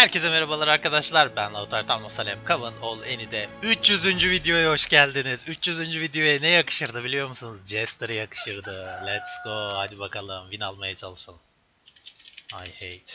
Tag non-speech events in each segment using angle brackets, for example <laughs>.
Herkese merhabalar arkadaşlar. Ben Lautar Talmasalem Kavan Ol Eni'de 300. videoya hoş geldiniz. 300. videoya ne yakışırdı biliyor musunuz? Jester yakışırdı. Let's go. Hadi bakalım. Win almaya çalışalım. I hate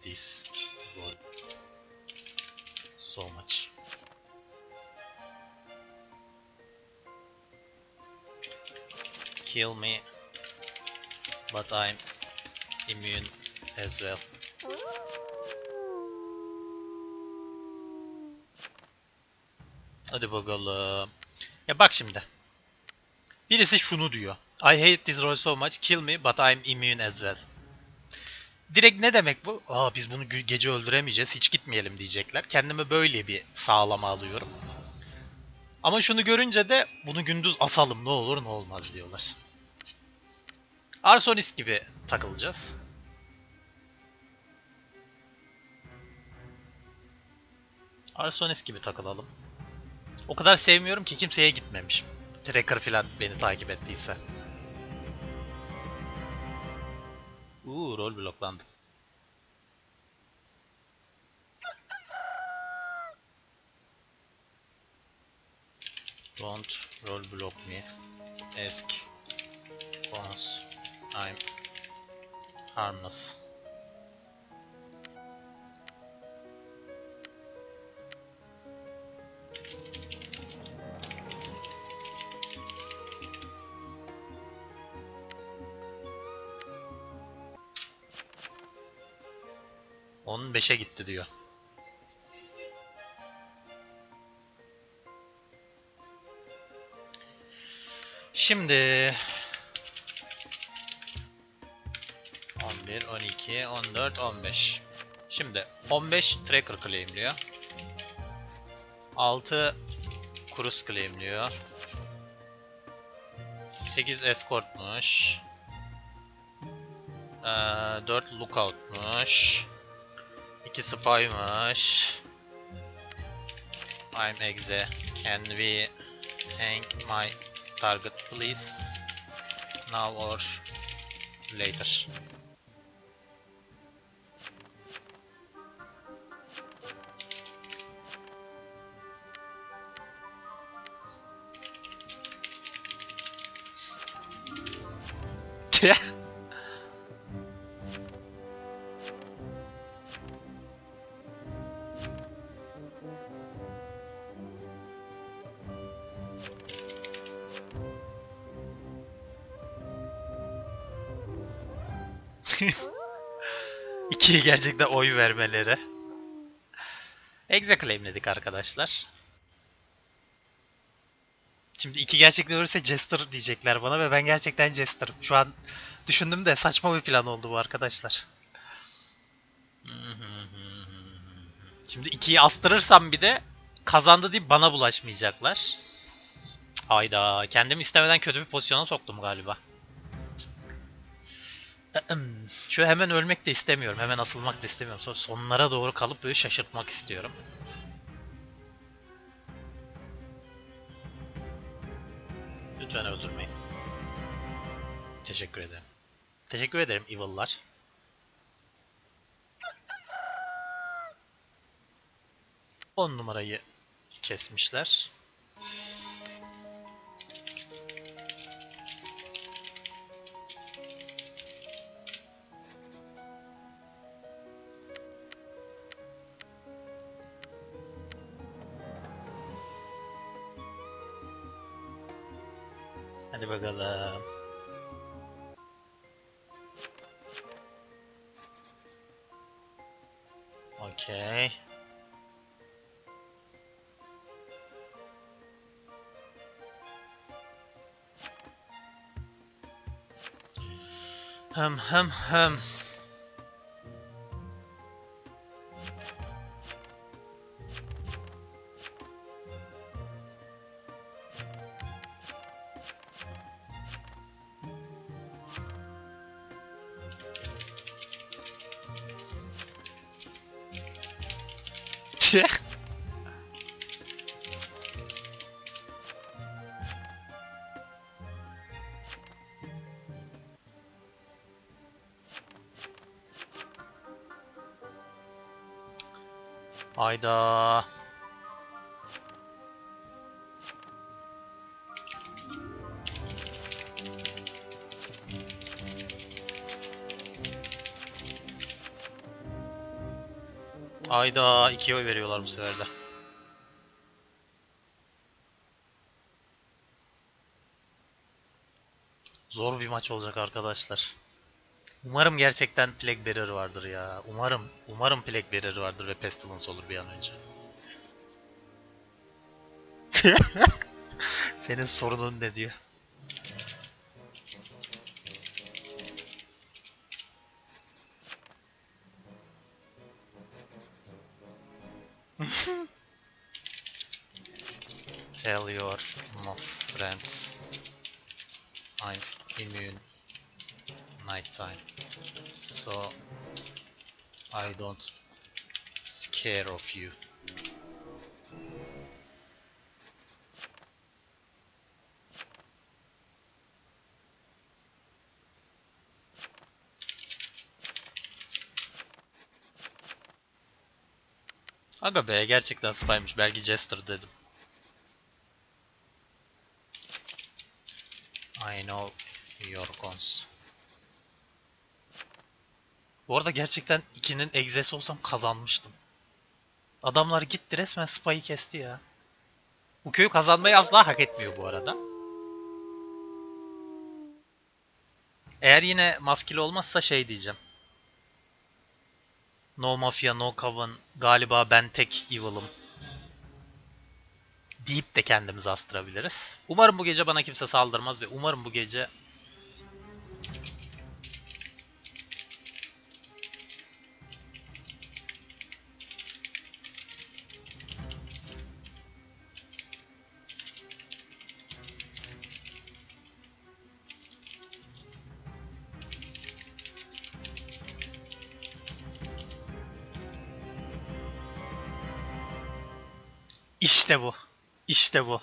this world so much. Kill me. But I'm immune as well. Hadi bakalım. Ya bak şimdi. Birisi şunu diyor. I hate this role so much, kill me but I'm immune as well. Direkt ne demek bu? Aa biz bunu gece öldüremeyeceğiz, hiç gitmeyelim diyecekler. Kendime böyle bir sağlama alıyorum. Ama şunu görünce de bunu gündüz asalım ne olur ne olmaz diyorlar. Arsonist gibi takılacağız. Arsonist gibi takılalım. O kadar sevmiyorum ki kimseye gitmemişim. Tracker falan beni takip ettiyse. Uuu rol bloklandı. Don't rol block me. Ask once I'm harmless. Onun 5'e gitti diyor. Şimdi 11, 12, 14, 15. Şimdi 15 tracker claimliyor. 6 cruise claimliyor. 8 escortmuş. Ee, 4 lookoutmuş. 2 spymış. I'm exe. Can we hang my target please? Now or later. <laughs> İkiye gerçekten oy vermeleri. Exe claimledik arkadaşlar. Şimdi iki gerçekten ölürse Jester diyecekler bana ve ben gerçekten Jester'ım. Şu an düşündüm de saçma bir plan oldu bu arkadaşlar. Şimdi ikiyi astırırsam bir de kazandı deyip bana bulaşmayacaklar. Hayda kendimi istemeden kötü bir pozisyona soktum galiba. <clears throat> Şu hemen ölmek de istemiyorum. Hemen asılmak da istemiyorum. Sonra sonlara doğru kalıp böyle şaşırtmak istiyorum. Lütfen öldürmeyin. Teşekkür ederim. Teşekkür ederim Evil'lar. On numarayı kesmişler. Hım hım hım. Hayda. Hayda ikiye oy veriyorlar bu sefer de. Zor bir maç olacak arkadaşlar. Umarım gerçekten Plague Bearer vardır ya. Umarım, umarım Plague Bearer vardır ve Pestilence olur bir an önce. <laughs> Senin sorunun ne diyor? <laughs> Tell your friends I'm immune nighttime so I don't scare of you. Aga be gerçekten spymış. Belki Jester dedim. I know your cons. Bu arada gerçekten 2'nin egzesi olsam kazanmıştım. Adamlar gitti resmen spy'ı kesti ya. Bu köyü kazanmayı asla hak etmiyor bu arada. Eğer yine mafkili olmazsa şey diyeceğim. No Mafia, No Coven, galiba ben tek evil'ım. Deyip de kendimizi astırabiliriz. Umarım bu gece bana kimse saldırmaz ve umarım bu gece İşte bu. İşte bu.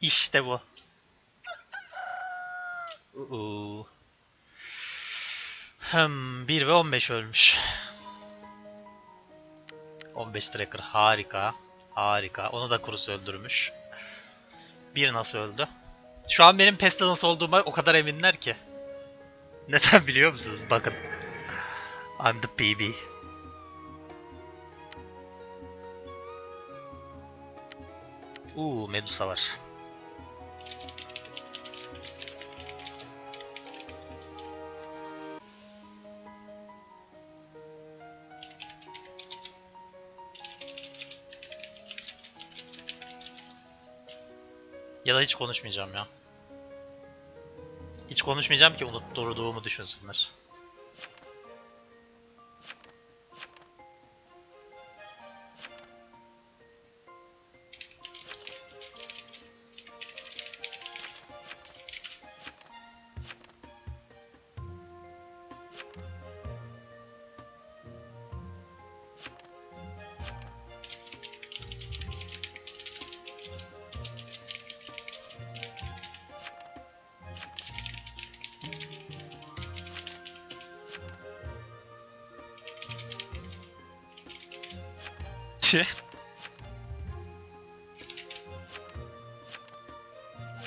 İşte bu. Uuu. Hmm, 1 ve 15 ölmüş. 15 tracker harika. Harika. Onu da Kurus öldürmüş. Bir nasıl öldü? Şu an benim Pestilence olduğuma o kadar eminler ki. Neden biliyor musunuz? Bakın. I'm the PB. Uuu Medusa var. Ya da hiç konuşmayacağım ya. Hiç konuşmayacağım ki unutturduğumu düşünsünler.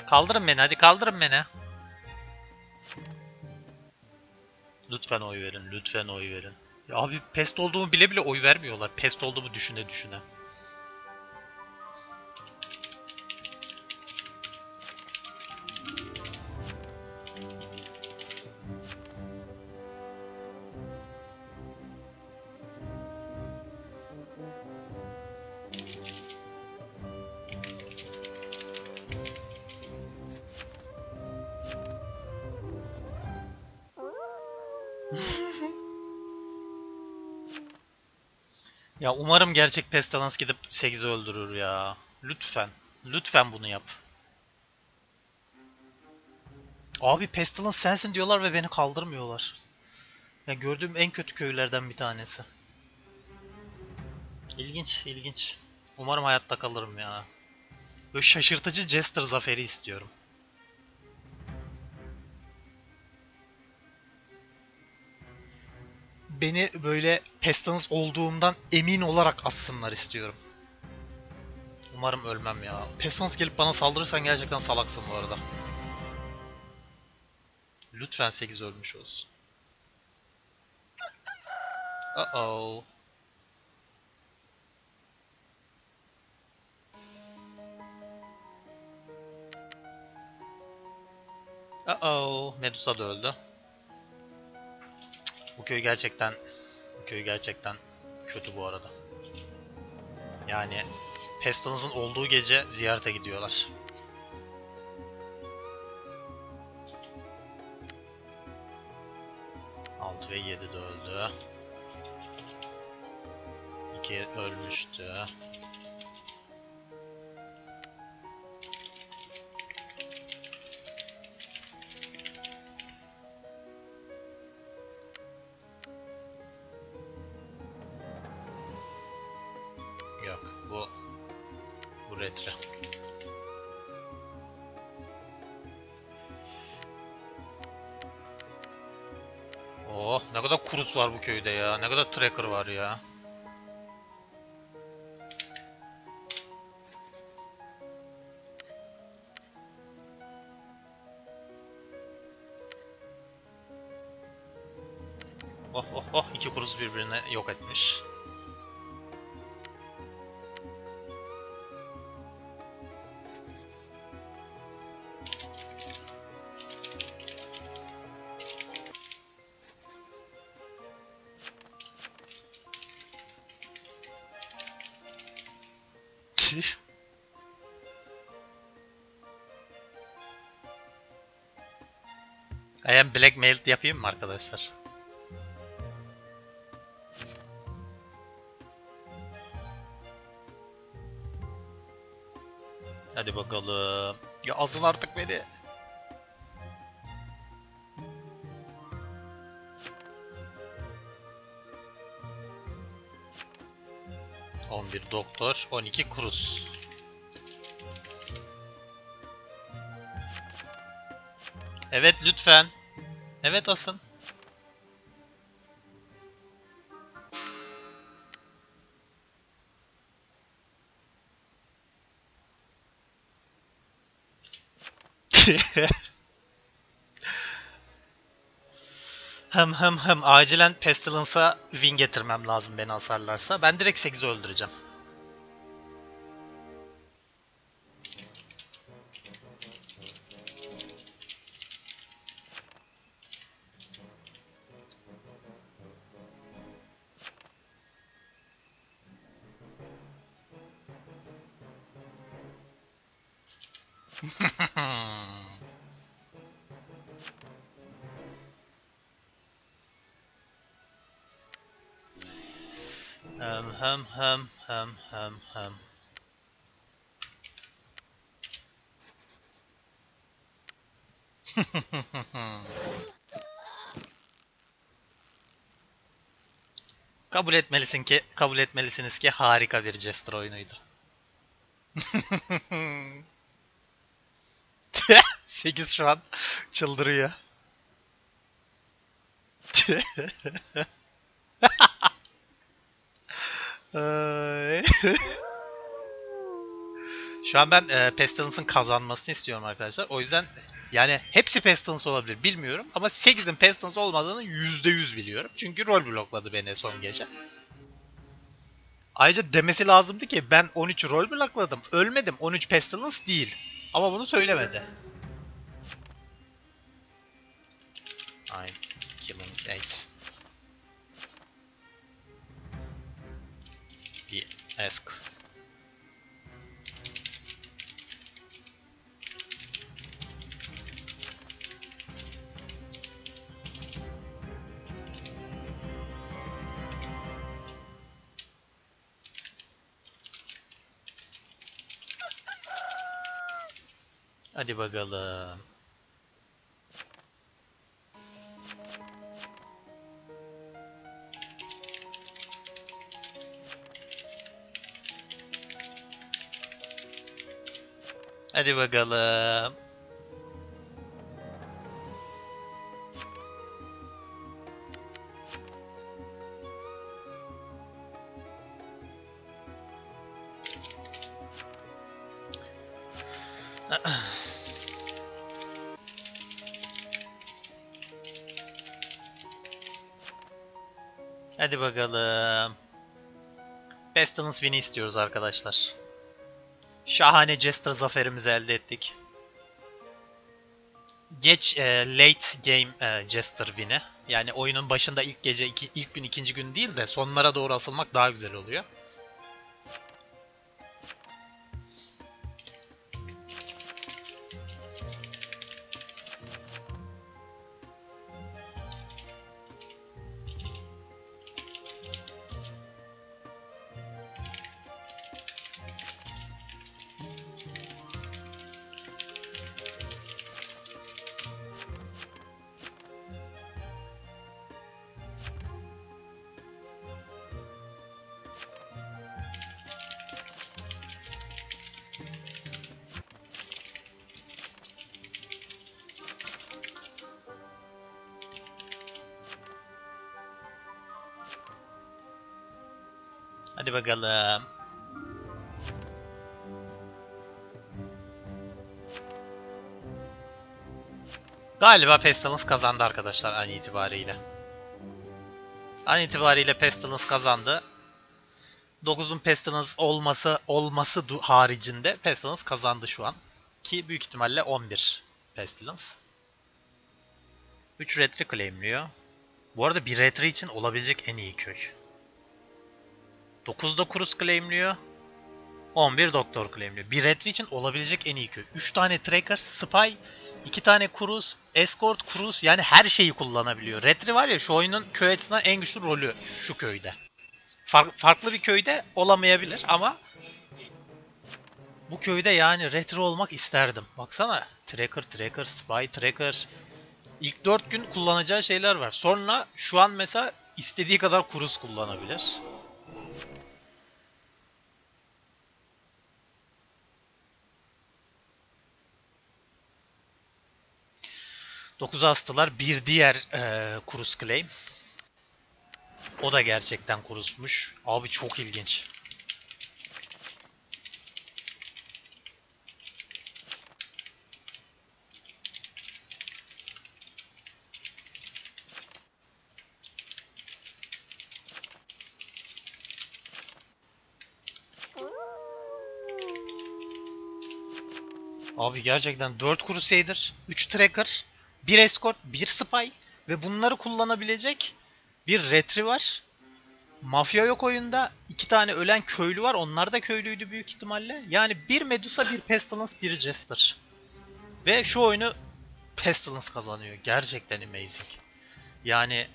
Kaldırın beni hadi kaldırın beni. Lütfen oy verin, lütfen oy verin. Ya abi pest olduğumu bile bile oy vermiyorlar. Pest olduğumu düşüne düşüne. Ya umarım gerçek Pestilence gidip 8'i öldürür ya. Lütfen. Lütfen bunu yap. Abi Pestilence sensin diyorlar ve beni kaldırmıyorlar. Ya gördüğüm en kötü köylerden bir tanesi. İlginç, ilginç. Umarım hayatta kalırım ya. Böyle şaşırtıcı Jester zaferi istiyorum. Beni böyle pestilence olduğumdan emin olarak assınlar istiyorum. Umarım ölmem ya. Pestilence gelip bana saldırırsan gerçekten salaksın bu arada. Lütfen 8 ölmüş olsun. Uh oh. Uh oh. Medusa da öldü. Bu köy gerçekten bu köy gerçekten kötü bu arada. Yani Pestilence'ın olduğu gece ziyarete gidiyorlar. Altı ve 7 de öldü. 2 ölmüştü. Kurus var bu köyde ya. Ne kadar tracker var ya. Oh oh oh iki kurus birbirine yok etmiş. Blackmailed yapayım mı arkadaşlar? Hadi bakalım. Ya azıl artık beni. On bir doktor, on iki. Evet lütfen. Evet asın. <laughs> Hem hem hem acilen Pestilence'a win getirmem lazım beni hasarlarsa. Ben direkt 8'i öldüreceğim. Hem hem hem hem hem hem. <laughs> kabul etmelisin ki kabul etmelisiniz ki harika bir Jester oyunuydu. <laughs> 8 şu an çıldırıyor. <laughs> <laughs> Şu an ben e, Pestilence'ın kazanmasını istiyorum arkadaşlar. O yüzden yani hepsi Pestilence olabilir bilmiyorum ama 8'in Pestilence olmadığını %100 biliyorum. Çünkü rol blokladı beni son gece. Ayrıca demesi lazımdı ki ben 13 rol blokladım. Ölmedim. 13 Pestilence değil. Ama bunu söylemedi. I'm killing eight. Ask. Hadi bakalım. Hadi bakalım. Hadi bakalım. Pestilence Win'i istiyoruz arkadaşlar. Şahane Jester zaferimizi elde ettik. Geç e, late game e, Jester win'i. Yani oyunun başında ilk gece, iki, ilk gün, ikinci gün değil de sonlara doğru asılmak daha güzel oluyor. Hadi bakalım. Galiba Pestilence kazandı arkadaşlar an itibariyle. An itibariyle Pestilence kazandı. 9'un Pestilence olması olması haricinde Pestilence kazandı şu an. Ki büyük ihtimalle 11 Pestilence. 3 retri claimliyor. Bu arada bir retri için olabilecek en iyi köy. 9'da Kurus claimliyor. 11 Doktor claimliyor. Bir retri için olabilecek en iyi köy. 3 tane Tracker, Spy, 2 tane Kurus, Escort, Kurus yani her şeyi kullanabiliyor. Retri var ya şu oyunun köy açısından en güçlü rolü şu köyde. Far- farklı bir köyde olamayabilir ama bu köyde yani retro olmak isterdim. Baksana Tracker, Tracker, Spy, Tracker. İlk 4 gün kullanacağı şeyler var. Sonra şu an mesela istediği kadar Kurus kullanabilir. 9 astılar. Bir diğer e, Kurus Claim. O da gerçekten kurusmuş. Abi çok ilginç. Abi gerçekten 4 Crusader, 3 Tracker, 1 Escort, 1 Spy ve bunları kullanabilecek bir Retri var. Mafya yok oyunda. 2 tane ölen köylü var. Onlar da köylüydü büyük ihtimalle. Yani bir Medusa, bir Pestilence, bir Jester. Ve şu oyunu Pestilence kazanıyor. Gerçekten amazing. Yani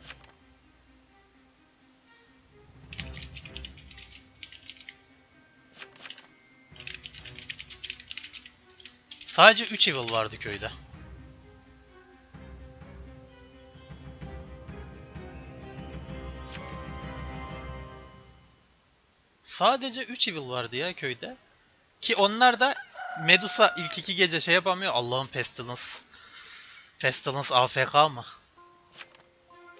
sadece 3 evil vardı köyde. Sadece 3 evil vardı ya köyde. Ki onlar da Medusa ilk iki gece şey yapamıyor. Allah'ın Pestilence. Pestilence AFK mı?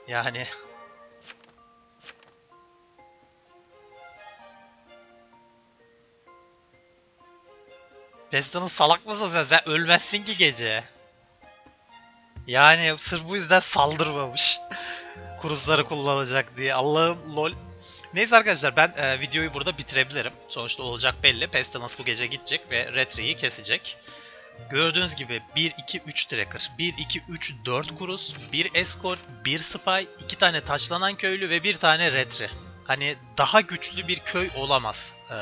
Yani Pestilence salak mısın sen? Sen ölmezsin ki gece. Yani sırf bu yüzden saldırmamış. Kuruzları kullanacak diye. Allah'ım lol. Neyse arkadaşlar ben e, videoyu burada bitirebilirim. Sonuçta olacak belli. Pestilence bu gece gidecek ve Retri'yi kesecek. Gördüğünüz gibi 1, 2, 3 tracker, 1, 2, 3, 4 kurus, 1 escort, 1 spy, 2 tane taçlanan köylü ve 1 tane retri. Hani daha güçlü bir köy olamaz. Ee,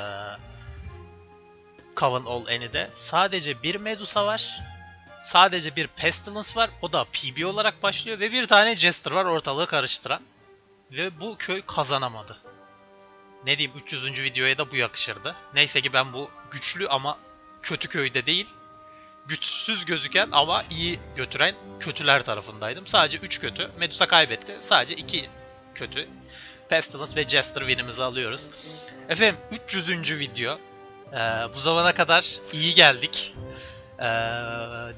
Coven All Any'de. Sadece bir Medusa var. Sadece bir Pestilence var. O da PB olarak başlıyor ve bir tane Jester var ortalığı karıştıran. Ve bu köy kazanamadı. Ne diyeyim 300. videoya da bu yakışırdı. Neyse ki ben bu güçlü ama kötü köyde değil, güçsüz gözüken ama iyi götüren kötüler tarafındaydım. Sadece 3 kötü. Medusa kaybetti. Sadece 2 kötü. Pestilence ve Jester win'imizi alıyoruz. Efendim 300. video. Ee, bu zamana kadar iyi geldik. Ee,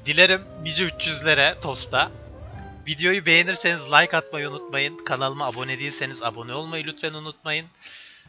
dilerim nice 300'lere Tosta. Videoyu beğenirseniz like atmayı unutmayın. Kanalıma abone değilseniz abone olmayı lütfen unutmayın.